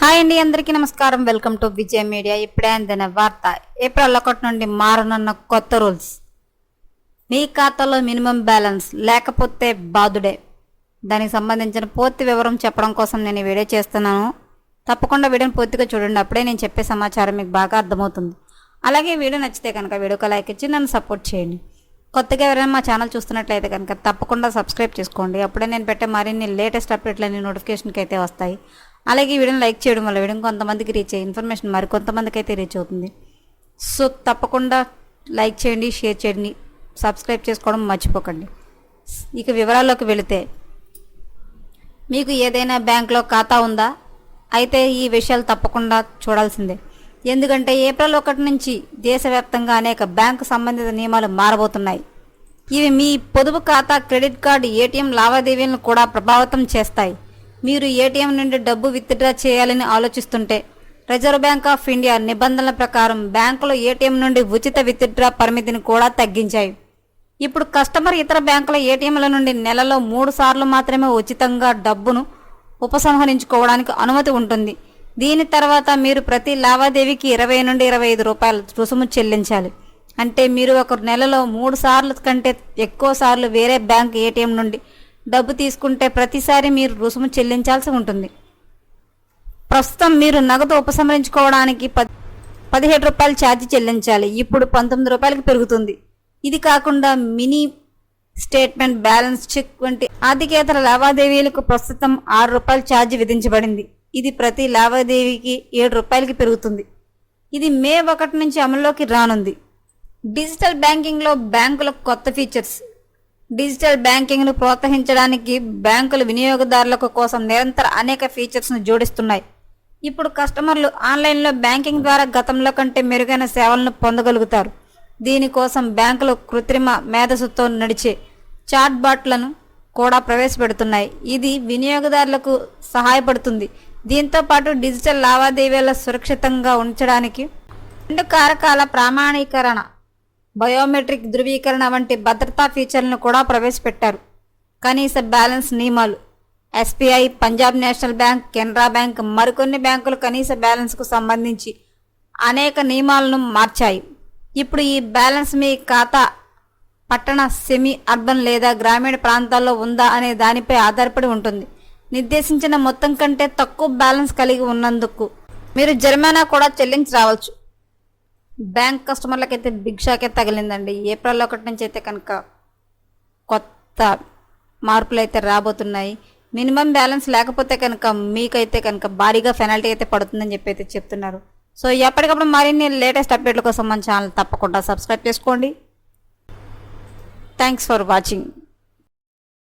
Hi అండి అందరికీ నమస్కారం. వెల్కమ్ టు విజయ్ మీడియా ఇప్పుడే అందిన వార్త ఏప్రిల్ ఒకటి నుండి మారనున్న కొత్త రూల్స్. మీ ఖాతాలో మినిమం బ్యాలెన్స్ లేకపోతే బాదుడే దానికి సంబంధించిన పూర్తి వివరం చెప్పడం కోసం నేను వీడియో చేస్తున్నాను. తప్పకుండా వీడియోని పూర్తిగా చూడండి. అప్పుడే నేను చెప్పే సమాచారం మీకు బాగా అర్థమవుతుంది. అలాగే వీడియో నచ్చితే కనుక వీడియోకి లైక్ ఇచ్చి నన్ను సపోర్ట్ చేయండి. కొత్తగా ఎవరైనా మా ఛానల్ చూస్తున్నట్లయితే కనుక తప్పకుండా సబ్స్క్రైబ్ చేసుకోండి. అప్పుడే నేను పెట్టే మరిన్ని లేటెస్ట్ అప్డేట్లన్నీ నోటిఫికేషన్కి అయితే వస్తాయి. అలాగే ఈ వీడియోని లైక్ చేయడం వల్ల వీడియో కొంతమందికి రీచ్ అయ్యే ఇన్ఫర్మేషన్ మరి కొంతమందికి అయితే రీచ్ అవుతుంది. సో తప్పకుండా లైక్ చేయండి షేర్ చేయండి సబ్స్క్రైబ్ చేసుకోవడం మర్చిపోకండి. ఇక వివరాల్లోకి వెళితే మీకు ఏదైనా బ్యాంక్లో ఖాతా ఉందా? అయితే ఈ విషయాలు తప్పకుండా చూడాల్సిందే. ఎందుకంటే ఏప్రిల్ ఒకటి నుంచి దేశవ్యాప్తంగా అనేక బ్యాంకు సంబంధిత నియమాలు మారబోతున్నాయి. ఇవి మీ పొదుపు ఖాతా క్రెడిట్ కార్డు ఏటీఎం లావాదేవీలను కూడా ప్రభావితం చేస్తాయి. మీరు ఏటీఎం నుండి డబ్బు విత్డ్రా చేయాలని ఆలోచిస్తుంటే రిజర్వ్ బ్యాంక్ ఆఫ్ ఇండియా నిబంధనల ప్రకారం బ్యాంకులు ఏటీఎం నుండి ఉచిత విత్డ్రా పరిమితిని కూడా తగ్గించాయి. ఇప్పుడు కస్టమర్ ఇతర బ్యాంకుల ఏటీఎంల నుండి నెలలో మూడు సార్లు మాత్రమే ఉచితంగా డబ్బును ఉపసంహరించుకోవడానికి అనుమతి ఉంటుంది. దీని తర్వాత మీరు ప్రతి లావాదేవీకి ఇరవై నుండి ఇరవై ఐదు రూపాయలు రుసుము చెల్లించాలి. అంటే మీరు ఒక నెలలో మూడు సార్లు కంటే ఎక్కువ సార్లు వేరే బ్యాంక్ ఏటీఎం నుండి డబ్బు తీసుకుంటే ప్రతిసారి మీరు రుసుము చెల్లించాల్సి ఉంటుంది. ప్రస్తుతం మీరు నగదు ఉపసంహరించుకోవడానికి పది పదిహేడు రూపాయలు ఛార్జీ చెల్లించాలి. ఇప్పుడు పంతొమ్మిది రూపాయలకి పెరుగుతుంది. ఇది కాకుండా మినీ స్టేట్మెంట్ బ్యాలెన్స్ చెక్ వంటి ఆర్థికేతర లావాదేవీలకు ప్రస్తుతం ఆరు రూపాయల ఛార్జ్ విధించబడింది. ఇది ప్రతి లావాదేవీకి ఏడు రూపాయలకి పెరుగుతుంది. ఇది మే ఒకటి నుంచి అమల్లోకి రానుంది. డిజిటల్ బ్యాంకింగ్లో బ్యాంకులకు కొత్త ఫీచర్స్. డిజిటల్ బ్యాంకింగ్ను ప్రోత్సహించడానికి బ్యాంకులు వినియోగదారులకు కోసం నిరంతర అనేక ఫీచర్స్ను జోడిస్తున్నాయి. ఇప్పుడు కస్టమర్లు ఆన్లైన్లో బ్యాంకింగ్ ద్వారా గతంలో కంటే మెరుగైన సేవలను పొందగలుగుతారు. దీనికోసం బ్యాంకులు కృత్రిమ మేధస్సుతో నడిచే చాట్ బాట్లను కూడా ప్రవేశపెడుతున్నాయి. ఇది వినియోగదారులకు సహాయపడుతుంది. దీంతో పాటు డిజిటల్ లావాదేవీల సురక్షితంగా ఉంచడానికి రెండు కారకాల ప్రామాణీకరణ బయోమెట్రిక్ ధృవీకరణ వంటి భద్రతా ఫీచర్లను కూడా ప్రవేశపెట్టారు. కనీస బ్యాలెన్స్ నియమాలు. SBI Punjab National Bank Canara Bank మరికొన్ని బ్యాంకులు కనీస బ్యాలెన్స్కు సంబంధించి అనేక నియమాలను మార్చాయి. ఇప్పుడు ఈ బ్యాలెన్స్ మీ ఖాతా పట్టణ సెమీ అర్బన్ లేదా గ్రామీణ ప్రాంతాల్లో ఉందా అనే దానిపై ఆధారపడి ఉంటుంది. నిర్దేశించిన మొత్తం కంటే తక్కువ బ్యాలెన్స్ కలిగి ఉన్నందుకు మీరు జరిమానా కూడా చెల్లించి రావచ్చు. బ్యాంక్ కస్టమర్లకైతే బిగ్ షాకే తగిలిందండి. ఏప్రిల్ ఒకటి నుంచి అయితే కనుక కొత్త మార్పులు అయితే రాబోతున్నాయి. మినిమం బ్యాలెన్స్ లేకపోతే కనుక మీకైతే కనుక భారీగా పెనాల్టీ అయితే పడుతుందని చెప్పి అయితే చెప్తున్నారు. సో ఎప్పటికప్పుడు మరిన్ని లేటెస్ట్ అప్డేట్ల కోసం మన ఛానల్ తప్పకుండా సబ్స్క్రైబ్ చేసుకోండి. Thanks for watching.